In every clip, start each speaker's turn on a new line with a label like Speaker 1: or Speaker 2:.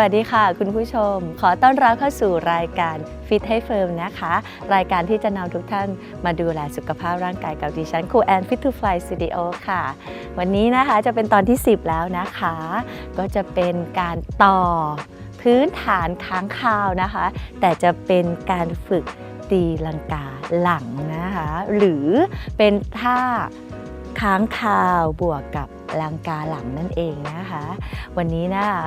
Speaker 1: วัสดีค่ะ คุณผู้ชม ขอต้อนรับเข้าสู่รายการ Fit ให้เฟิร์มนะคะ รายการที่จะนำทุกท่านมาดูแลสุขภาพร่างกายกับดิฉันครูแอน Fit to Fly Studio ค่ะ วันนี้นะคะจะเป็นตอนที่ 10 แล้วนะคะ ก็จะเป็นการต่อพื้นฐานค้างคาวนะคะ แต่จะเป็นการฝึกตีลังกาหลังนะคะ หรือเป็นท่าค้างคาวบวกกับ ลังกาหลังนั่นเองนะคะ วันนี้นะคะ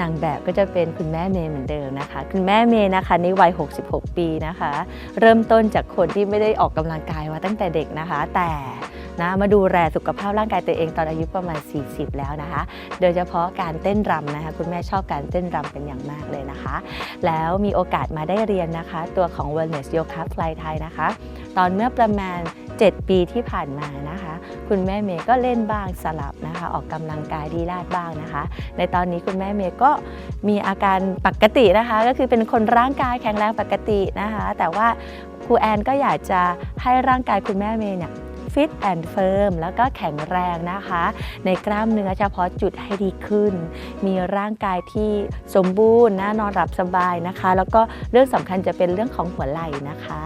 Speaker 1: นางแบบก็จะเป็นคุณแม่เมย์เหมือนเดิมนะคะ คุณแม่เมย์นะคะในวัย 66 ปีนะคะ เริ่มต้นจากคนที่ไม่ได้ออกกำลังกายมาตั้งแต่เด็กนะคะ แต่นะมาดูแลสุขภาพร่างกายตัวเองตอนอายุประมาณ 40 แล้วนะคะ โดยเฉพาะการเต้นรำนะคะ คุณแม่ชอบการเต้นรำเป็นอย่างมากเลยนะคะ แล้วมีโอกาสมาได้เรียนนะคะ ตัวของ Wellness Yoga Fly Thai นะคะ ตอนเมื่อประมาณ 7 ปีที่ผ่านมานะคะ คุณแม่เมย์ก็เล่นบ้างสลับนะคะ ออกกำลังกายดีลาดบ้างนะคะ ในตอนนี้คุณแม่เมย์ก็มีอาการปกตินะคะ ก็คือเป็นคนร่างกายแข็งแรงปกตินะคะ แต่ว่าครูแอนก็อยากจะให้ร่างกายคุณแม่เมย์เนี่ย ฟิตแอนด์เฟิร์มแล้วก็แข็งแรงนะคะ ในกล้ามเนื้อเฉพาะจุดให้ดีขึ้น มีร่างกายที่สมบูรณ์นะนอนหลับสบายนะคะ แล้วก็เรื่องสำคัญจะเป็นเรื่องของหัวไหล่นะคะ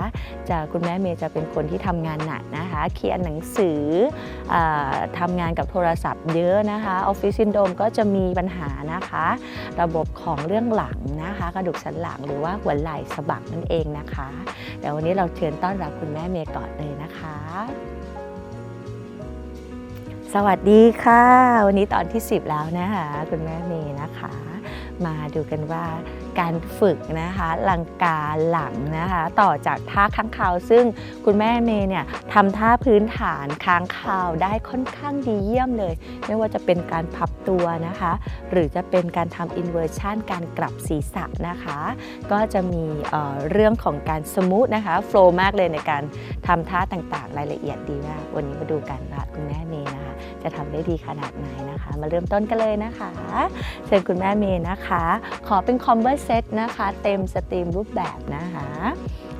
Speaker 1: จะคุณแม่เมย์จะเป็นคนที่ทำงานหนักนะคะ เขียนหนังสืออทำงานกับโทรศัพท์เยอะนะคะออฟฟิศซินโดรมก็จะมีปัญหานะคะ ระบบของเรื่องหลังนะคะ กระดูกสันหลังหรือว่าหัวไหล่สะบักนั่นเองนะคะเดี๋ยววันนี้เราเชิญต้อนรับคุณแม่เมย์ก่อนเลยนะคะ สวัสดีค่ะ วันนี้ตอนที่ 10 แล้วนะคะ คุณแม่เมย์นะคะ มาดูกันว่า การฝึกนะคะลังกาหลังนะคะต่อจากท่าค้างคาว ซึ่งคุณแม่เมย์เนี่ยทำท่าพื้นฐานค้างคาวได้ค่อนข้างดีเยี่ยมเลย ไม่ว่าจะเป็นการพับตัวนะคะ หรือจะเป็นการทำอินเวอร์ชันการกลับศีรษะนะคะ ก็จะมีเเรื่องของการสมูทนะคะโฟล์มากเลยในการทำท่าต่างๆ รายละเอียดดีมากวันนี้มาดูกันว่าคุณแม่เมย์นะคะ จะทำได้ดีขนาดไหนนะคะ มาเริ่มต้นกันเลยนะคะเชิญคุณแม่เมย์นะคะ ขอเป็นคอมเบอร์เซตนะคะ เต็มสตรีมรูปแบบนะคะ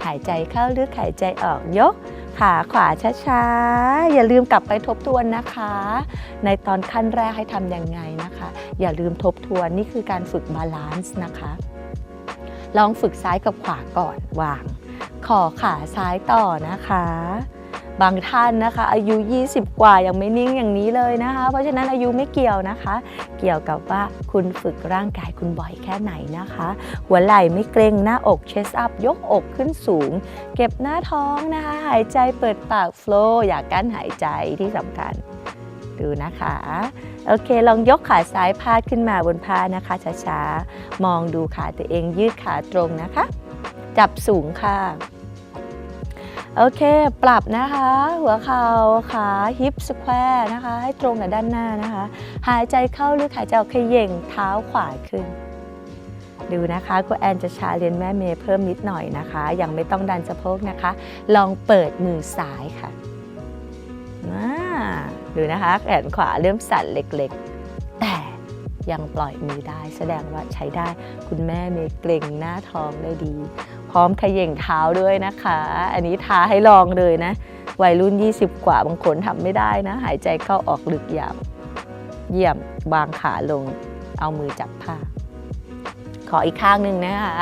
Speaker 1: หายใจเข้าลึกหายใจออกยก ขาขวาช้าๆ อย่าลืมกลับไปทบทวนนะคะ ในตอนขั้นแรกให้ทำยังไงนะคะ อย่าลืมทบทวนนี่คือการฝึกบาลานซ์นะคะ ลองฝึกซ้ายกับขวาก่อนวาง ขอขาซ้ายต่อนะคะ บางท่านนะคะ อายุ 20 กว่ายังไม่นิ่งอย่างนี้เลยนะคะ เพราะฉะนั้นอายุไม่เกี่ยวนะคะ เกี่ยวกับว่าคุณฝึกร่างกายคุณบ่อยแค่ไหนนะคะ หัวไหล่ไม่เกรงหน้าอกเชสอัพยกอกขึ้นสูง เก็บหน้าท้องนะคะ หายใจเปิดปากโฟลว์อย่ากั้นหายใจที่สำคัญดูนะคะ โอเค ลองยกขาซ้ายพาดขึ้นมาบนผ้านะคะช้าๆ มองดูขาตัวเองยืดขาตรงนะคะ จับสูงค่ะ โอเค ปรับนะคะ หัวเข่าขาฮิปสแควร์นะคะ ให้ตรงกับด้านหน้านะคะ หายใจเข้าลึกหายใจออกเขย่งเท้าขวาขึ้น ดูนะคะคุณแอนจะชาเรียนแม่เมย์เพิ่มนิดหน่อยนะคะ ยังไม่ต้องดันสะโพกนะคะ ลองเปิดมือซ้ายค่ะอ่าดูนะคะแขนขวาเริ่มสั่นเล็กๆ แต่ยังปล่อยมือได้ แสดงว่าใช้ได้คุณแม่เมย์เกร็งหน้าท้องได้ดี พร้อมขย่งเท้าด้วยนะคะ อันนี้ท้าให้ลองเลยนะ วัยรุ่น 20 กว่าบางคนทำไม่ได้นะ หายใจเข้าออกลึกยาวเยี่ยมวางขาลง เอามือจับผ้า ขออีกข้างหนึ่งนะคะ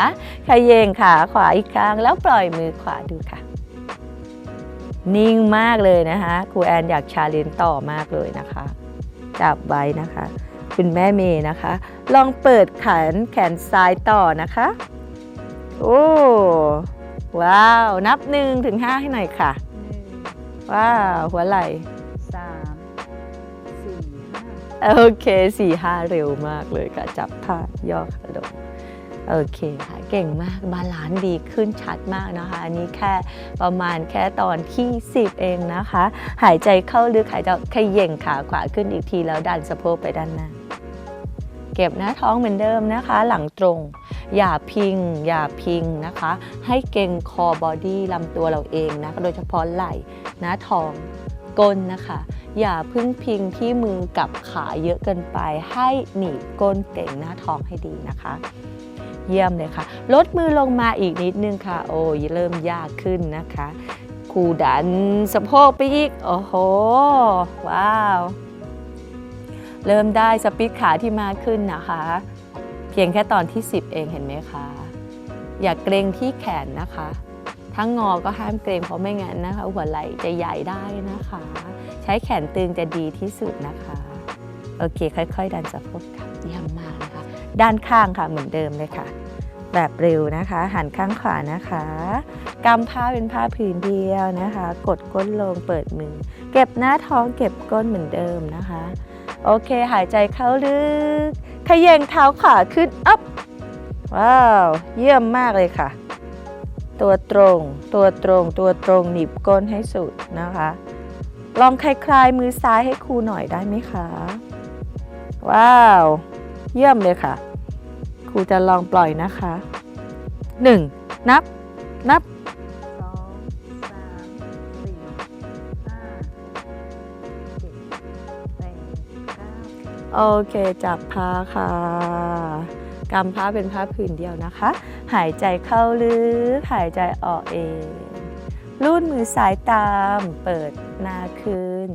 Speaker 1: ขย่งขาขวาอีกข้างแล้วปล่อยมือขวาดูค่ะ นิ่งมากเลยนะคะครูแอนอยากชาเลนจ์ต่อมากเลยนะคะ จับไว้นะคะ คุณแม่เมย์นะคะ ลองเปิดแขนแขนซ้ายต่อนะคะ โอ้ว้าว นับหนึ่งถึงห้าให้หน่อยค่ะ
Speaker 2: หนึ่ง
Speaker 1: ว้าว หัวไหล่
Speaker 2: สามสี่ห้า
Speaker 1: โอเคสี่ห้าเร็วมากเลยค่ะ จับท่าย่อขดมโอเคค่ะ เก่งมาก บาลานซ์ดีขึ้นชัดมากนะคะ อันนี้แค่ประมาณแค่ตอนที่ 10 เองนะคะ หายใจเข้าลึกหายใจออกขย่งขาขวาขึ้นอีกทีแล้วดันสะโพกไปด้านหน้า เก็บหน้าท้องเหมือนเดิมนะคะ หลังตรง อย่าพิง อย่าพิงนะคะ ให้เก่งคอบอดี้ลำตัวเราเองนะโดยเฉพาะไหล่หน้าท้องก้นนะคะ อย่าพึ่งพิงที่มือกับขาเยอะเกินไป ให้หนีบก้นเก่งหน้าท้องให้ดีนะคะเยี่ยมเลยค่ะ ลดมือลงมาอีกนิดนึงค่ะ โอ้ยเริ่มยากขึ้นนะคะ คูดันสะโพกไปอีก โอ้โห ว้าว เริ่มได้สปีดขาที่มากขึ้นนะคะ เพียงแค่ตอนที่ 10 เองเห็นไหมคะ อย่าเกรงที่แขนนะคะทั้งงอก็ห้ามเกรงเพราะไม่งั้นนะคะ หัวไหล่จะใหญ่ได้นะคะ ใช้แขนตึงจะดีที่สุดนะคะ โอเค ค่อย ๆ ดันสะโพกค่ะเยี่ยมมากนะคะ ด้านข้างค่ะเหมือนเดิมเลยค่ะ แบบเร็วนะคะ หันข้างขวานะคะกำผ้าเป็นผ้าผืนเดียวนะคะ กดก้นลงเปิดมือ เก็บหน้าท้องเก็บก้นเหมือนเดิมนะคะ โอเค หายใจเข้าลึกขย่งเท้าขวาขึ้นอัพว้าว เยี่ยมมากเลยค่ะ ตัวตรง ตัวตรง ตัวตรงหนีบก้นให้สุดนะคะ ลองคลายมือซ้ายให้ครูหน่อยได้ไหมคะ ว้าว เยี่ยมเลยค่ะ ครูจะลองปล่อยนะคะ 1. นับ นับ โอเค จับผ้าค่ะกำผ้าเป็นผ้าผืนเดียวนะคะ หายใจเข้าลึก หายใจออกเอง รูดมือซ้ายตาม เปิดหน้าขึ้น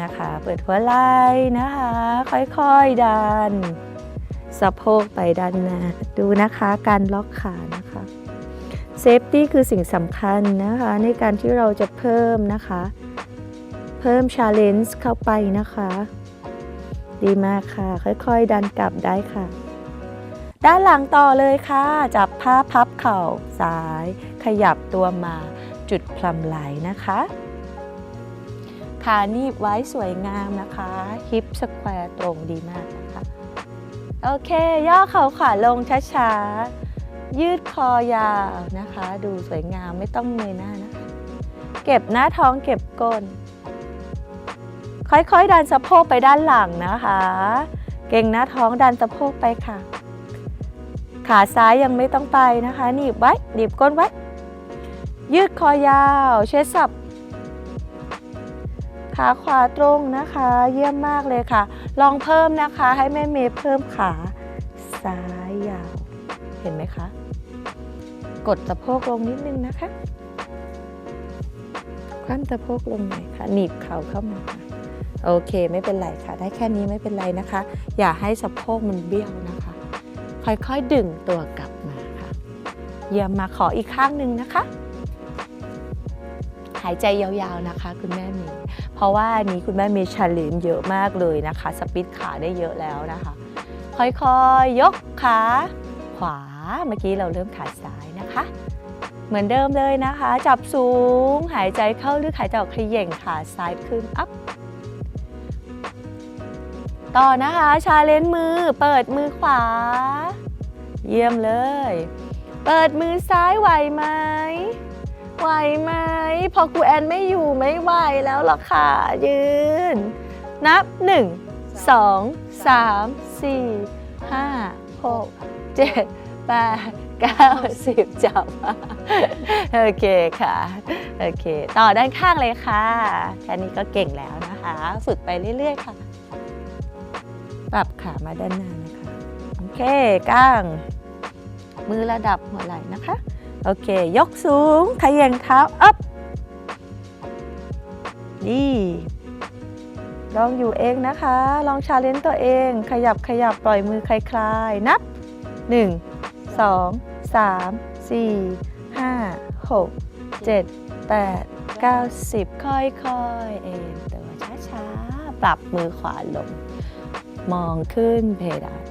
Speaker 1: นะคะ เปิดหัวไหล่นะคะ ค่อยๆดัน สะโพกไปด้านหน้า ดูนะคะการล็อกขานะคะเซฟตี้คือสิ่งสำคัญนะคะ ในการที่เราจะเพิ่มนะคะ เพิ่มชาเลนจ์เข้าไปนะคะ ดีมากค่ะ ค่อยๆ ดันกลับได้ค่ะ ด้านหลังต่อเลยค่ะ จับผ้าพับเข่าซ้าย ขยับตัวมาจุดพลำไหลนะคะขาหนีบไว้สวยงามนะคะ ฮิปสแควร์ตรงดีมากนะคะ โอเค ย่อเข่าขวาลงช้าๆ ยืดคอยาวนะคะ ดูสวยงามไม่ต้องเงยหน้านะคะ เก็บหน้าท้องเก็บก้น ค่อยๆ ดันสะโพกไปด้านหลังนะคะ เก่งหน้าท้องดันสะโพกไปค่ะ ขาซ้ายยังไม่ต้องไปนะคะหนีบไว้หนีบก้นไว้ ยืดคอยาว เชสสับขาขวาตรงนะคะ เยี่ยมมากเลยค่ะ ลองเพิ่มนะคะให้แม่เมย์เพิ่มขาซ้ายยาว เห็นไหมคะ กดสะโพกลงนิดนึงนะคะคว่ำสะโพกลงหน่อยค่ะ หนีบเข่าเข้ามา โอเคไม่เป็นไรค่ะ ได้แค่นี้ไม่เป็นไรนะคะ อย่าให้สะโพกมันเบี้ยวนะคะ ค่อยๆดึงตัวกลับมาค่ะ เยี่ยมมาขออีกข้างหนึ่งนะคะ หายใจยาวๆนะคะ คุณแม่เมย์เพราะว่านี้คุณแม่เมย์ชาเลนเยอะมากเลยนะคะ สปิดขาได้เยอะแล้วนะคะ ค่อยๆยกขาขวา เมื่อกี้เราเริ่มขาซ้ายนะคะ เหมือนเดิมเลยนะคะ จับสูง หายใจเข้าลึกหายใจออกขย่งขาซ้ายขึ้นอัพ ต่อนะคะชาเลนจ์มือ เปิดมือขวา เยี่ยมเลย เปิดมือซ้ายไหวไหมไหวไหม พอครูแอนไม่อยู่ไม่ไหวแล้วหรอกค่ะ ยืน นับ 1 2 3 4 5 6 7 8 9 10 จับ โอเคค่ะ โอเค ต่อด้านข้างเลยค่ะ แค่นี้ก็เก่งแล้วนะคะ ฝึกไปเรื่อย ๆ ค่ะ ปรับขามาด้านหน้านะคะ โอเคก้าง มือระดับหัวไหล่นะคะ โอเค ยกสูงขย่งเท้าอัพดีลองอยู่เองนะคะ ลองชาเลนจ์ตัวเอง ขยับขยับปล่อยมือคลายๆ นับ 1 2 3 4 5 6 7แปดเก้าสิบค่อยๆ เอ็นตัวช้าๆ ปรับมือขวาลง มองขึ้นเพดาน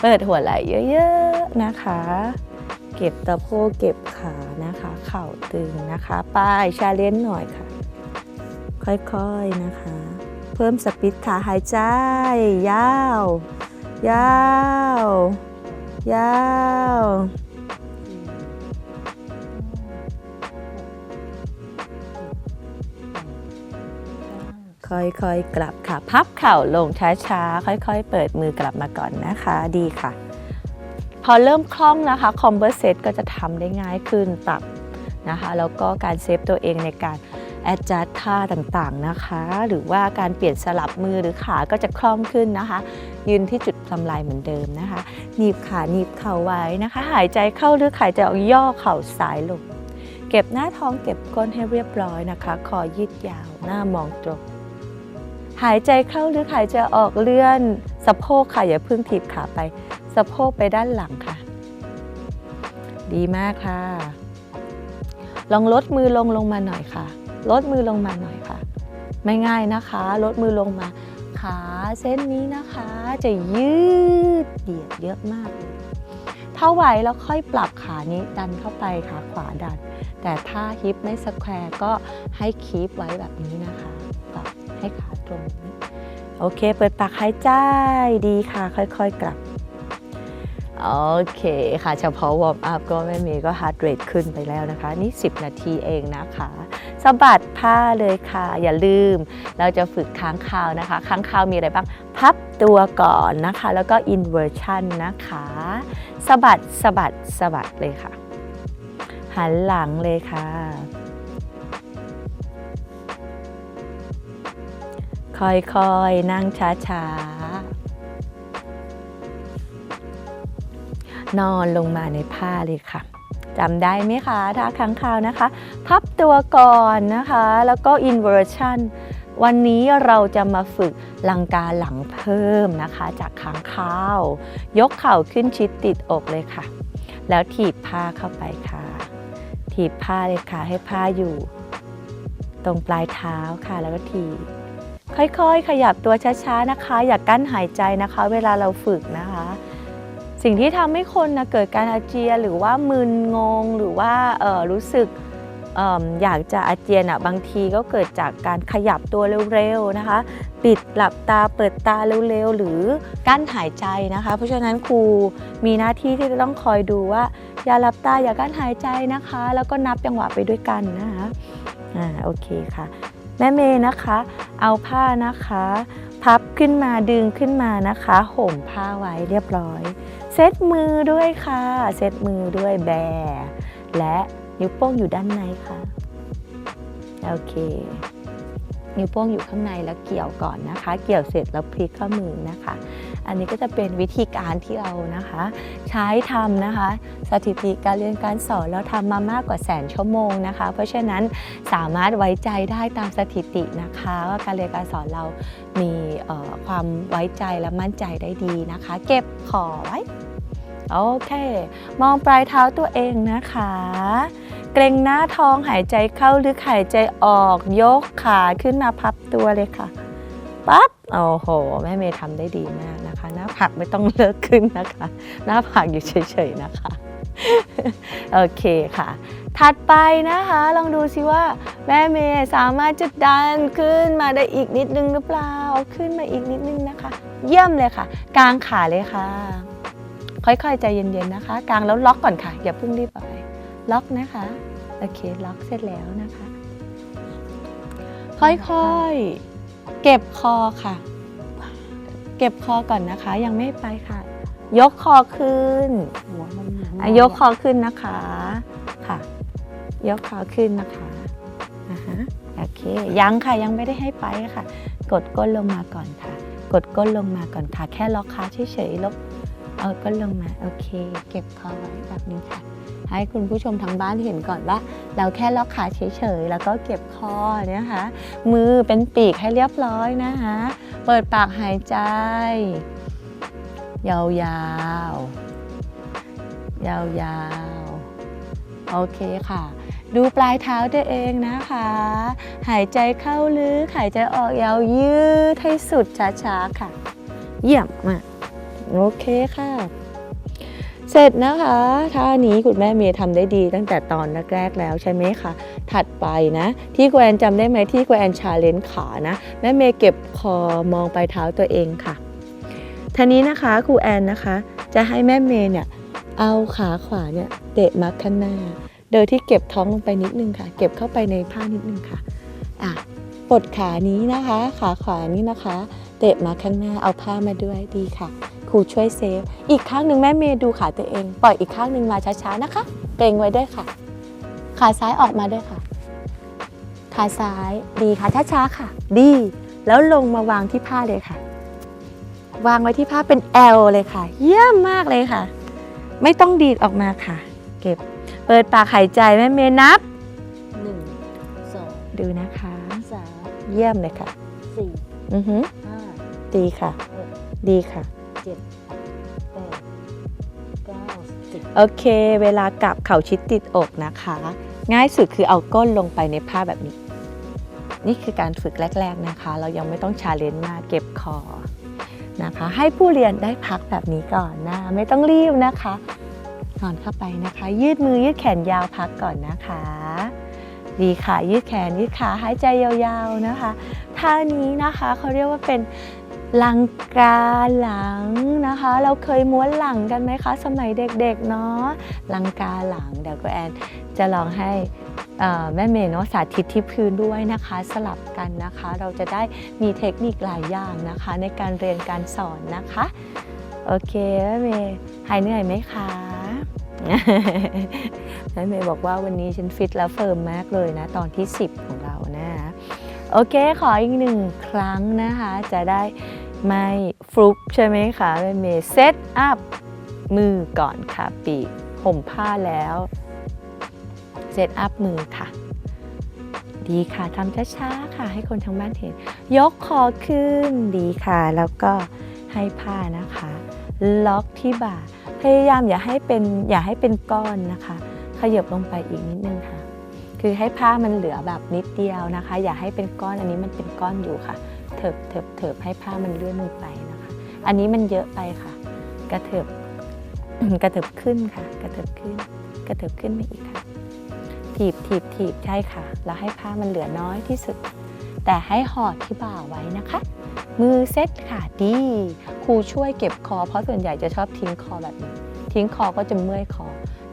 Speaker 1: เปิดหัวไหล่เยอะๆนะคะ เก็บตะโพกเก็บขานะคะ เข่าตึงนะคะป้ายชาเลนจ์หน่อยค่ะ ค่อยๆนะคะ เพิ่มสปิดขาหายใจ ยาว ยาว ยาว ค่อยๆ กลับค่ะ พับเข่าลงช้าๆ ค่อยๆ เปิดมือกลับมาก่อนนะคะ ดีค่ะ พอเริ่มคล่องนะคะ converse ก็จะทำได้ง่ายขึ้นปรับนะคะ แล้วก็การเซฟตัวเองในการ adjust ท่าต่างๆนะคะ หรือว่าการเปลี่ยนสลับมือหรือขาก็จะคล่องขึ้นนะคะ ยืนที่จุดทำลายเหมือนเดิมนะคะหนีบขาหนีบเข่าไว้นะคะ หายใจเข้าหรือหายใจออกย่อเข่าซ้ายลงเก็บหน้าท้องเก็บก้นให้เรียบร้อยนะคะ คอยืดยาวหน้ามองตรง หายใจเข้าหรือหายใจออกเลื่อนสะโพกค่ะอย่าเพึ่งถีบขาไป สะโพกไปด้านหลังค่ะ ดีมากค่ะ ลองลดมือลงลงมาหน่อยค่ะ ลดมือลงมาหน่อยค่ะ ไม่ง่ายนะคะ ลดมือลงมา ขาเส้นนี้นะคะ จะยืดเหยียดเยอะมากถ้าไหวแล้วค่อยปรับขานี้ดันเข้าไปขาขวาดัน แต่ถ้าฮิปไม่สแควร์ก็ให้คีปไว้แบบนี้นะคะปรับ ให้ขาตรงนี้โอเค เปิดปากหายใจดีค่ะ ค่อยๆกลับ โอเคค่ะ เฉพาะวอร์มอัพก็ไม่มีก็ฮาร์ดเรทขึ้นไปแล้วนะคะ นี่ 10 นาทีเองนะคะสะบัดผ้าเลยค่ะ อย่าลืม เราจะฝึกค้างคาวนะคะ ค้างคาวมีอะไรบ้าง พับตัวก่อนนะคะ แล้วก็ inversion นะคะสะบัดสะบัดสะบัดเลยค่ะ หันหลังเลยค่ะ ค่อยๆ นั่งช้าๆ นอนลงมาในผ้าเลยค่ะจำได้ไหมคะท่าค้างคาวนะคะ พับตัวก่อนนะคะ แล้วก็ inversion วันนี้เราจะมาฝึกลังกาหลังเพิ่มนะคะ จากค้างคาว ยกเข่าขึ้นชิดติดอกเลยค่ะ แล้วถีบผ้าเข้าไปค่ะ ถีบผ้าเลยค่ะให้ผ้าอยู่ ตรงปลายเท้าค่ะแล้วก็ถีบ ค่อยๆ ขยับตัวช้าๆนะคะ อย่ากกั้นหายใจนะคะ เวลาเราฝึกนะคะ สิ่งที่ทำให้คนนะเกิดการอาเจียนหรือว่ามึนงงหรือว่าออรู้สึกออยากจะอาเจียนอะบางทีก็เกิดจากการขยับตัวเร็วๆนะคะ ปิดหลับตาเปิดตาเร็วๆ หรือกั้นหายใจนะคะ เพราะฉะนั้นครูมีหน้าที่ที่จะต้องคอยดูว่า อย่าหลับตาอย่ากั้นหายใจนะคะ แล้วก็นับจังหวะไปด้วยกันนะคะอ่าโอเคค่ะ แม่เมย์นะคะ เอาผ้านะคะ พับขึ้นมาดึงขึ้นมานะคะ ห่มผ้าไว้เรียบร้อย เซตมือด้วยค่ะ เซตมือด้วยแบ และนิ้วโป้งอยู่ด้านในค่ะ โอเค นิ้วโป้งอยู่ข้างในแล้วเกี่ยวก่อนนะคะ เกี่ยวเสร็จแล้วพลิกข้อมือนะคะ อันนี้ก็จะเป็นวิธีการที่เรานะคะ ใช้ทำนะคะ สถิติการเรียนการสอนเราทำมามากกว่าแสนชั่วโมงนะคะ เพราะฉะนั้นสามารถไว้ใจได้ตามสถิตินะคะ ว่าการเรียนการสอนเรามีความไว้ใจและมั่นใจได้ดีนะคะ เก็บขอไว้โอเค มองปลายเท้าตัวเองนะคะ เกรงหน้าท้องหายใจเข้าหรือหายใจออกยกขาขึ้นมาพับตัวเลยค่ะปั๊บโอ้โห แม่เมย์ทำได้ดีมากนะคะ หน้าผากไม่ต้องเลิกขึ้นนะคะ หน้าผากอยู่เฉยๆนะคะ โอเคค่ะ ถัดไปนะคะ ลองดูซิว่าแม่เมย์สามารถจะดันขึ้นมาได้อีกนิดนึงหรือเปล่าขึ้นมาอีกนิดนึงนะคะ เยี่ยมเลยค่ะ กางขาเลยค่ะ ค่อยๆใจเย็นๆนะคะ กางแล้วล็อกก่อนค่ะ อย่าเพิ่งรีบไป ล็อกนะคะโอเคล็อกเสร็จแล้วนะคะ ค่อยๆ เก็บคอค่ะ เก็บคอก่อนนะคะ ยังไม่ไปค่ะ ยกคอขึ้น
Speaker 2: หัวมัน
Speaker 1: อะยกคอขึ้นนะคะค่ะ ยกคอขึ้นนะคะอ่าฮะโอเคยังค่ะยังไม่ได้ให้ไปค่ะ กดก้นลงมาก่อนค่ะ กดก้นลงมาก่อนค่ะ แค่ล็อกขาเฉยๆลบเอาก้นลงมาโอเค เก็บคอไว้แบบนี้ค่ะ ให้คุณผู้ชมทางบ้านเห็นก่อนว่า เราแค่ล็อกขาเฉยๆ แล้วก็เก็บคอนะคะ มือเป็นปีกให้เรียบร้อยนะคะ เปิดปากหายใจ ยาวๆ ยาวๆ โอเคค่ะดูปลายเท้าตัวเองนะคะ หายใจเข้าลึก หายใจออกยาวยืดให้สุดช้าๆค่ะ เยี่ยมมากโอเคค่ะ เสร็จนะคะท่านี้คุณแม่เมย์ทำได้ดีตั้งแต่ตอนแรกๆแล้วใช่ไหมคะ ถัดไปนะ ที่แกวนจำได้ไหมที่แกวนชาเลนจ์ขานะ แม่เมย์เก็บคอมองไปเท้าตัวเองค่ะทีนี้นะคะครูแอนนะคะ จะให้แม่เมย์เนี่ยเอาขาขวาเนี่ยเตะมาข้างหน้า โดยที่เก็บท้องลงไปนิดนึงค่ะ เก็บเข้าไปในผ้านิดนึงค่ะอะปลดขานี้นะคะ ขาขวานี้นะคะ เตะมาข้างหน้าเอาผ้ามาด้วยดีค่ะ ครูช่วยเซฟ อีกข้างหนึ่งแม่เมย์ดูขาตัวเอง ปล่อยอีกข้างหนึ่งมาช้าๆนะคะ เกรงไว้ด้วยค่ะ ขาซ้ายออกมาด้วยค่ะ ขาซ้ายดีค่ะช้าๆค่ะ ดี แล้วลงมาวางที่ผ้าเลยค่ะ วางไว้ที่ผ้าเป็น L เลยค่ะ เยี่ยมมากเลยค่ะ ไม่ต้องดีดออกมาค่ะ เก็บ เปิดปากหายใจแม่เมย์นับ
Speaker 2: หนึ่งสอง
Speaker 1: ดูนะคะ
Speaker 2: สาม
Speaker 1: เยี่ยมเลยค่ะ
Speaker 2: สี่
Speaker 1: อือหือ
Speaker 2: ห้า
Speaker 1: ดีค่ะ
Speaker 2: หก
Speaker 1: ดีค่ะ
Speaker 2: เจ็ดแปดเก้าสิบ
Speaker 1: โอเค เวลากลับเข่าชิดติดอกนะคะ ง่ายสุดคือเอาก้นลงไปในผ้าแบบนี้ นี่คือการฝึกแรก ๆนะคะ เรายังไม่ต้องชาเลนจ์มากเก็บคอนะคะ ให้ผู้เรียนได้พักแบบนี้ก่อนนะ ไม่ต้องรีบนะคะนอนเข้าไปนะคะ ยืดมือยืดแขนยาวพักก่อนนะคะ ดีค่ะยืดแขนยืดขาหายใจยาวๆนะคะท่านี้นะคะเขาเรียกว่าเป็น ลังกาหลังนะคะ เราเคยม้วนหลังกันไหมคะ สมัยเด็กๆเนาะลังกาหลังเดี๋ยวก็แอนจะลองให้แม่เมย์เนาะสาธิตที่พื้นด้วยนะคะสลับกันนะคะ เราจะได้มีเทคนิคหลายอย่างนะคะ ในการเรียนการสอนนะคะ โอเคแม่เมย์หายเหนื่อยไหมคะแม่เมย์บอกว่าวันนี้ฉันฟิตแล้วเฟิร์มมากเลยนะ ตอนที่ 10 ของเรานะโอเค ขออีกหนึ่งครั้งนะคะ จะได้ ไม่ฟลุกใช่ไหมคะแม่เมย์เซตอัพมือก่อนค่ะปีกห่มผ้าแล้วเซตอัพมือค่ะ ดีค่ะทำช้าๆค่ะ ให้คนทั้งบ้านเห็น ยกคอขึ้นดีค่ะ แล้วก็ให้ผ้านะคะ ล็อกที่บ่า พยายามอย่าให้เป็นอย่าให้เป็นก้อนนะคะขยับลงไปอีกนิดนึงค่ะ คือให้ผ้ามันเหลือแบบนิดเดียวนะคะ อย่าให้เป็นก้อนอันนี้มันเป็นก้อนอยู่ค่ะ เถิบเถิบเถิบให้ผ้ามันเลื่อนลงไปนะคะ อันนี้มันเยอะไปค่ะ กระเถิบกระเถิบขึ้นค่ะ กระเถิบขึ้น กระเถิบขึ้นมาอีกค่ะถีบถีบถีบใช่ค่ะ แล้วให้ผ้ามันเหลือน้อยที่สุด แต่ให้ห่อที่บ่าไว้นะคะ มือเซ็ตค่ะดีครูช่วยเก็บคอ เพราะส่วนใหญ่จะชอบทิ้งคอแบบนี้ ทิ้งคอก็จะเมื่อยคอ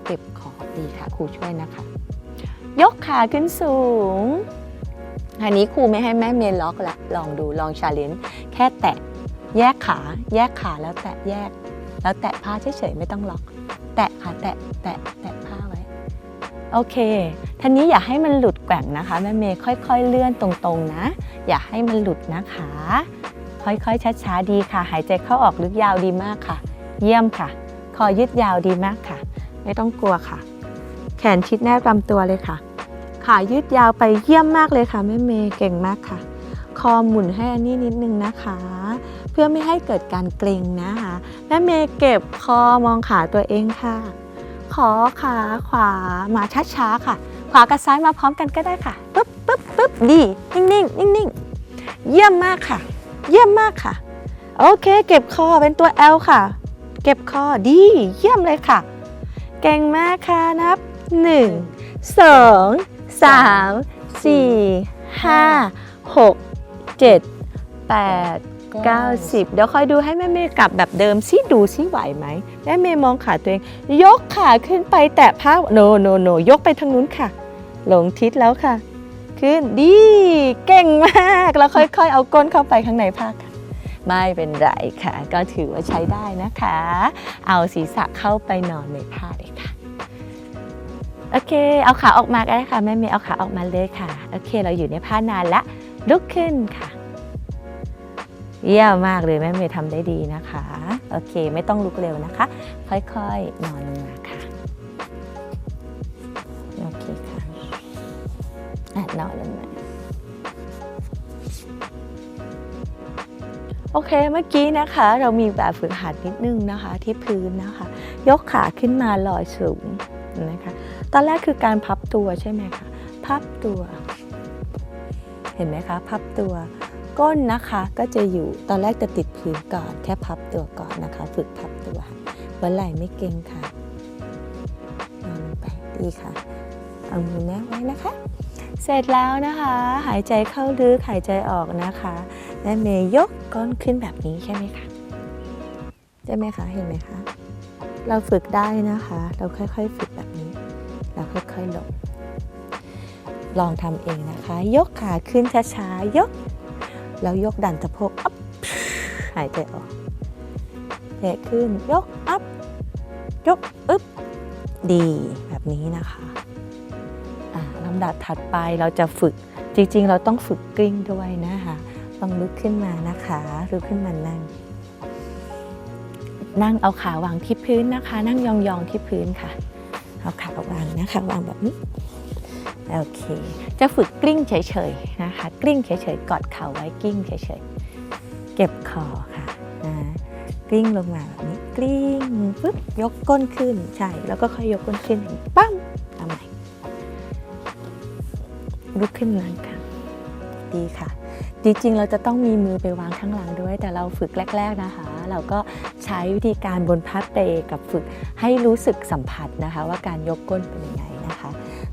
Speaker 1: เก็บคอดีค่ะครูช่วยนะคะ ยกขาขึ้นสูง อันนี้ครูไม่ให้แม่เมย์ล็อกละลองดูลองชาเลนจ์แค่แตะแยกขา แยกขาแล้วแตะแยก แล้วแตะผ้าเฉยๆไม่ต้องล็อก แตะค่ะแตะแตะแตะผ้าไว้ โอเคทีนี้อย่าให้มันหลุดแกว่งนะคะแม่เมย์ค่อย ๆ เลื่อนตรงๆนะ อย่าให้มันหลุดนะคะ ค่อยๆช้าๆดีค่ะ หายใจเข้าออกลึกยาวดีมากค่ะ เยี่ยมค่ะ คอยืดยาวดีมากค่ะ ไม่ต้องกลัวค่ะ แขนชิดแนบลำตัวเลยค่ะ ขายืดยาวไปเยี่ยมมากเลยค่ะแม่เมย์เก่งมากค่ะ คอหมุนให้อันนี้นิดนึงนะคะ เพื่อไม่ให้เกิดการเกร็งนะคะแม่เมย์เก็บคอมองขาตัวเองค่ะ ขอขาขวามาช้าๆค่ะ ขวากับซ้ายมาพร้อมกันก็ได้ค่ะปึ๊บปึ๊บปึ๊บดีนิ่งๆนิ่งๆเยี่ยมมากค่ะ เยี่ยมมากค่ะ โอเค เก็บคอเป็นตัว L ค่ะ เก็บคอดีเยี่ยมเลยค่ะ เก่งมากค่ะนับ 1 2 3 4 5 6 7 8 90เดี๋ยวคอยดูให้แม่เมย์กลับแบบเดิมซิดูซิไหวไหมแม่เมย์มองขาตัวเองยกขาขึ้นไปแตะผ้าโนโนโนยกไปทางนู้นค่ะ หลงทิศแล้วค่ะ ขึ้นดีเก่งมากแล้วค่อยๆ เอาก้นเข้าไปข้างในผ้าค่ะไม่เป็นไรค่ะ ก็ถือว่าใช้ได้นะคะ เอาศีรษะเข้าไปนอนในผ้าเลยค่ะ โอเค เอาขาออกมาก็ได้ค่ะแม่เมย์เอาขาออกมาเลยค่ะ โอเค เราอยู่ในผ้านานละลุกขึ้นค่ะ เยี่ยมมากเลยแม่เมย์ทำได้ดีนะคะ โอเค ไม่ต้องลุกเร็วนะคะ ค่อยๆ นอนลงมาค่ะ โอเคค่ะอะนอนลงมาโอเคเมื่อกี้นะคะเรามีแบบฝึกหัดนิดนึงนะคะที่พื้นนะคะ ยกขาขึ้นมาลอยสูงนะคะ ตอนแรกคือการพับตัวใช่ไหมคะ พับตัว เห็นไหมคะ พับตัว ก้นนะคะก็จะอยู่ตอนแรกจะติดพื้นก่อน แค่พับตัวก่อนนะคะ ฝึกพับตัววันไหล่ไม่เกร็งค่ะนอนไปดีค่ะ เอามือแนบไว้นะคะ เสร็จแล้วนะคะ หายใจเข้าลึกหายใจออกนะคะแม่เมย์ยกก้นขึ้นแบบนี้ใช่ไหมคะใช่ไหมคะเห็นไหมคะเราฝึกได้นะคะ เราค่อยๆ ฝึกแบบนี้ ค่อยๆลง ลองทำเองนะคะ ยกขาขึ้นช้าๆ ยก แล้วยกดันสะโพกอัพหายใจออกเทขึ้น ยกอัพ ยกอึ๊บ ดีแบบนี้นะคะอ่าลำดับถัดไปเราจะฝึก จริงๆ เราต้องฝึกกลิ้งด้วยนะคะต้องลุกขึ้นมานะคะลุกขึ้นมานั่ง นั่งเอาขาวางที่พื้นนะคะ นั่งยองๆที่พื้นค่ะ เอาขาวางนะคะวางแบบนี้โอเค จะฝึกกลิ้งเฉยๆนะคะ กลิ้งเฉยๆ กอดเข่าไว้กลิ้งเฉยๆ เก็บคอค่ะนะกลิ้งลงมาแบบนี้กลิ้งปึ๊บยกก้นขึ้นใช่แล้วก็ค่อยยกก้นขึ้นปั้มทำใหม่ลุกขึ้นนั่งค่ะดีค่ะ จริงๆ เราจะต้องมีมือไปวางข้างหลังด้วย แต่เราฝึกแรก ๆนะคะ เราก็ใช้วิธีการบนพัดเตกับฝึกให้รู้สึกสัมผัสนะคะ ว่าการยกก้นเป็นยังไงนะคะ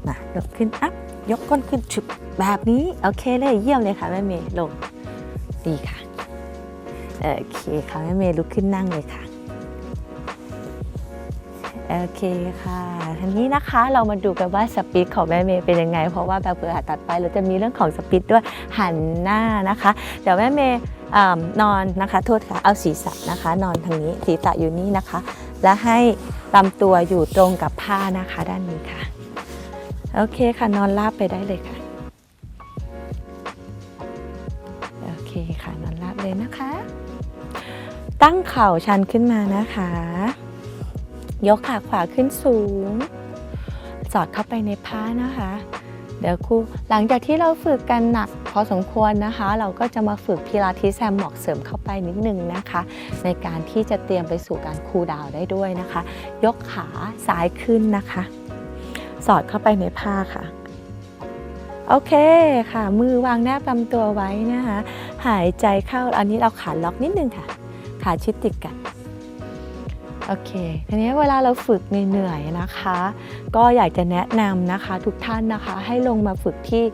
Speaker 1: มายกขึ้นอัพยกก้นขึ้นฉุบแบบนี้โอเคเลยเยี่ยมเลยค่ะแม่เมย์ลงดีค่ะโอเคค่ะแม่เมย์ลุกขึ้นนั่งเลยค่ะ โอเคค่ะทีนี้นะคะเรามาดูกันว่าสปีดของแม่เมย์เป็นยังไง เพราะว่าแบบเผื่อตัดไปเราจะมีเรื่องของสปีดด้วยหันหน้านะคะ เดี๋ยวแม่เมย์นอนนะคะโทษค่ะเอาศีรษะนะคะ นอนทางนี้ศีรษะอยู่นี่นะคะ และให้ลำตัวอยู่ตรงกับผ้านะคะด้านนี้ค่ะ โอเคค่ะนอนราบไปได้เลยค่ะโอเคค่ะนอนราบเลยนะคะ ตั้งเข่าชันขึ้นมานะคะ ยกขาขวาขึ้นสูง สอดเข้าไปในผ้านะคะ เดี๋ยวครูหลังจากที่เราฝึกกันหนักพอสมควรนะคะ เราก็จะมาฝึกพิลาทิสแซมหมอกเสริมเข้าไปนิดนึงนะคะ ในการที่จะเตรียมไปสู่การคูลดาวได้ด้วยนะคะ ยกขาซ้ายขึ้นนะคะ สอดเข้าไปในผ้าค่ะโอเคค่ะ มือวางแนบลำตัวไว้นะคะ หายใจเข้าอันนี้เราขาล็อกนิดนึงค่ะ ขาชิดติดกัน โอเค ทีนี้เวลาเราฝึกเหนื่อยๆนะคะ ก็อยากจะแนะนำนะคะทุกท่านนะคะให้ลงมาฝึกที่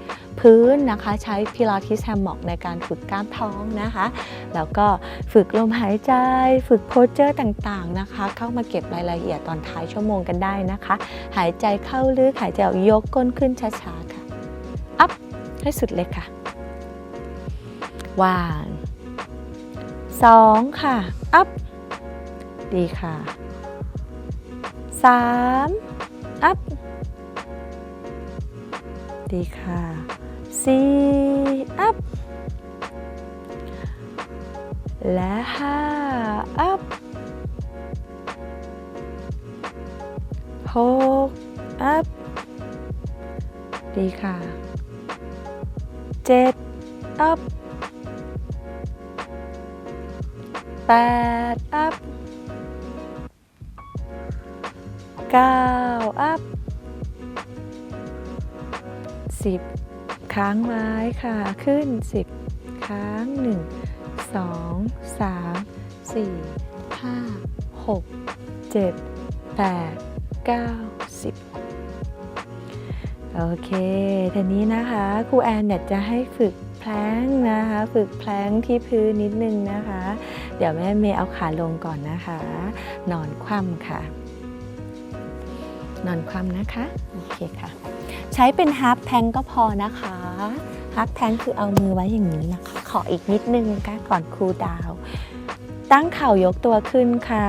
Speaker 1: พื้นนะคะ ใช้พิลาทิสแฮมม็อกในการฝึกกล้ามท้องนะคะ แล้วก็ฝึกลมหายใจฝึกโพสเจอร์ต่างๆนะคะ เข้ามาเก็บรายละเอียดตอนท้ายชั่วโมงกันได้นะคะ หายใจเข้าลึกหายใจออกยกก้นขึ้นช้าๆค่ะอัพให้สุดเลยค่ะวางสองค่ะอัพ ดีค่ะสามอัพ ดีค่ะสี่อัพ และห้าอัพหกอัพ ดีค่ะเจ็ดอัพแปดอัพ ก้าอัพสิบค้างไว้ค่ะ ขึ้นสิบค้างหนึ่งสองสามสี่ห้าหกเจ็ดแปดเก้าสิบโอเคทีนี้นะคะครูแอนเนี่ยจะให้ฝึกแพลงนะคะ ฝึกแพลงที่พื้นนิดนึงนะคะ เดี๋ยวแม่เมย์เอาขาลงก่อนนะคะ นอนคว่ำค่ะ นอนคว่ำนะคะ โอเคค่ะ ใช้เป็นฮาร์ปแพงก็พอนะคะฮาร์ปแพงคือเอามือไว้อย่างนี้นะคะ ขออีกนิดนึงนะคะก่อนครูดาว ตั้งเข่ายกตัวขึ้นค่ะ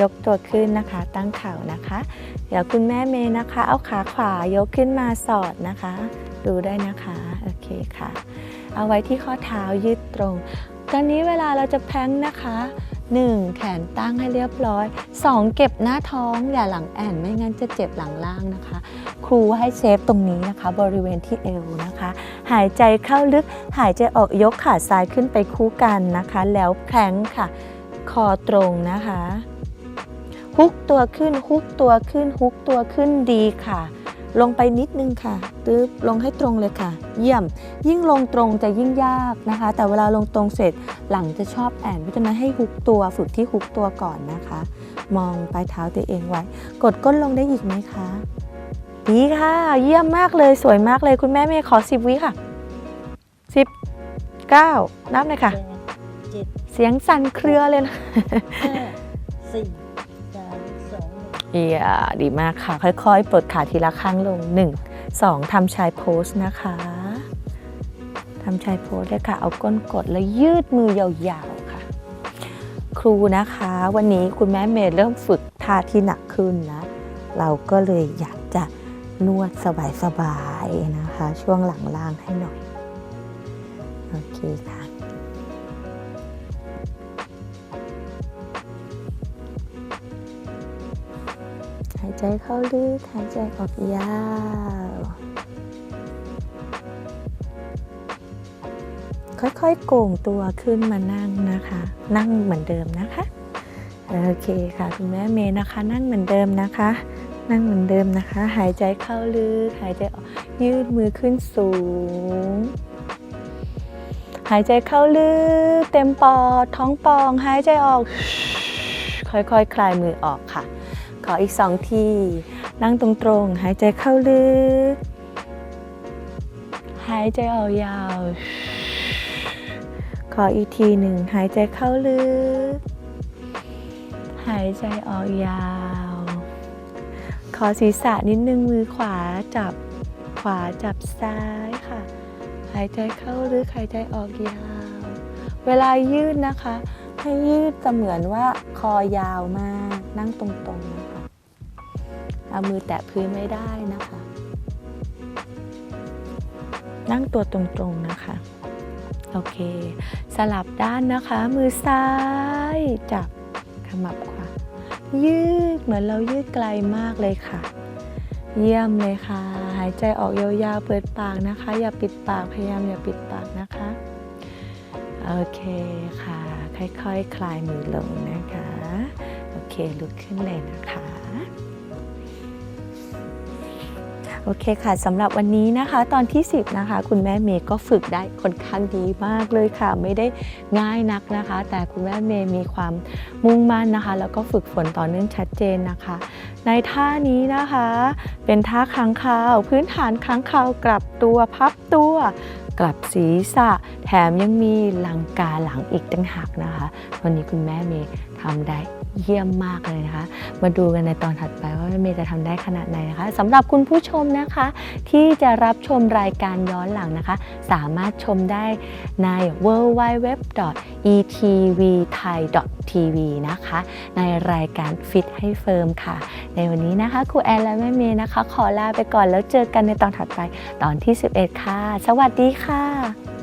Speaker 1: ยกตัวขึ้นนะคะ ตั้งเข่านะคะ เดี๋ยวคุณแม่เมย์นะคะ เอาขาขวายกขึ้นมาสอดนะคะ ดูได้นะคะ โอเคค่ะ เอาไว้ที่ข้อเท้ายืดตรง ตอนนี้เวลาเราจะแพงนะคะ 1. แขนตั้งให้เรียบร้อย 2. เก็บหน้าท้องอย่าหลังแอนไม่งั้นจะเจ็บหลังล่างนะคะ ครูให้เซฟตรงนี้นะคะ บริเวณที่เอวนะคะ หายใจเข้าลึกหายใจออกยกขาซ้ายขึ้นไปคู่กันนะคะ แล้วแพลงค่ะ คอตรงนะคะฮุกตัวขึ้นฮุกตัวขึ้นฮุกตัวขึ้นดีค่ะ ลงไปนิดนึงค่ะตึ๊บลงให้ตรงเลยค่ะ เยี่ยม ยิ่งลงตรงจะยิ่งยากนะคะ แต่เวลาลงตรงเสร็จหลังจะชอบแอนเพราะฉะนั้นให้ฮุกตัวฝึกที่ฮุกตัวก่อนนะคะ มองปลายเท้าตัวเองไว้ กดก้นลงได้อีกไหมคะดีค่ะ เยี่ยมมากเลยสวยมากเลยคุณแม่เมย์ขอ10วิค่ะ10 9นับเลยค่ะ
Speaker 2: แปดเจ็ด
Speaker 1: เสียงสั่นเครือเลยนะ
Speaker 2: ห้าสี่สามสองหนึ่ง
Speaker 1: เอียดีมากค่ะ ค่อยๆ ปลดขาทีละข้างลง 1 2ทำชายโพสนะคะทำชายโพสเลยค่ะ เอาก้นกดแล้วยืดมือยาวๆค่ะ ครูนะคะ วันนี้คุณแม่เมย์เริ่มฝึกท่าที่หนักขึ้นนะเราก็เลยอยากจะนวดสบายๆนะคะ ช่วงหลังล่างให้หน่อย โอเคค่ะ ใจเข้าลึกหายใจออกยาว ค่อยๆโก่งตัวขึ้นมานั่งนะคะ นั่งเหมือนเดิมนะคะ โอเคค่ะคุณแม่เมย์นะคะ นั่งเหมือนเดิมนะคะ นั่งเหมือนเดิมนะคะ หายใจเข้าลึกหายใจออกยืดมือขึ้นสูง หายใจเข้าลึกเต็มปอดท้องป่อง หายใจออก ค่อยๆคคลายมือออกค่ะ ขออีกสองที นั่งตรงๆ หายใจเข้าลึก หายใจออกยาว ขออีกทีหนึ่ง หายใจเข้าลึก หายใจออกยาว ขอศีรษะนิดนึงมือขวาจับขวาจับซ้ายค่ะ หายใจเข้าลึก หายใจออกยาว เวลายืดนะคะให้ยืดเสมือนว่าคอยาวมากนั่งตรงๆนะคะ เอามือแตะพื้นไม่ได้นะคะ นั่งตัวตรงๆนะคะ โอเค สลับด้านนะคะ มือซ้ายจับขมับขวา ยืดเหมือนเรายืดไกลมากเลยค่ะ เยี่ยมเลยค่ะ หายใจออกยาวๆ เปิดปากนะคะ อย่าปิดปาก พยายามอย่าปิดปากนะคะ โอเคค่ะ ค่อยๆคคลายมือลงนะคะ โอเค ลุกขึ้นเลยนะคะ โอเคค่ะสำหรับวันนี้นะคะ ตอนที่ 10 นะคะ คุณแม่เมย์ก็ฝึกได้ค่อนข้างดีมากเลยค่ะ ไม่ได้ง่ายนักนะคะ แต่คุณแม่เมย์มีความมุ่งมั่นนะคะ แล้วก็ฝึกฝนต่อเนื่องชัดเจนนะคะ ในท่านี้นะคะ เป็นท่าค้างคาว พื้นฐานค้างคาวกลับตัวพับตัวกลับศีรษะ แถมยังมีลังกาหลังอีกตั้งหักนะคะ วันนี้คุณแม่เมย์ทำได้ เยี่ยมมากเลยนะคะ มาดูกันในตอนถัดไปว่าแม่เมย์จะทำได้ขนาดไหนนะคะสำหรับคุณผู้ชมนะคะ ที่จะรับชมรายการย้อนหลังนะคะ สามารถชมได้ใน w w w e t v t h a i t v นะคะ ในรายการฟิตให้เฟิร์มค่ะ ในวันนี้นะคะครูแอนและแม่เมย์นะคะ ขอลาไปก่อนแล้วเจอกันในตอนถัดไปตอนที่ 11 ค่ะ สวัสดีค่ะ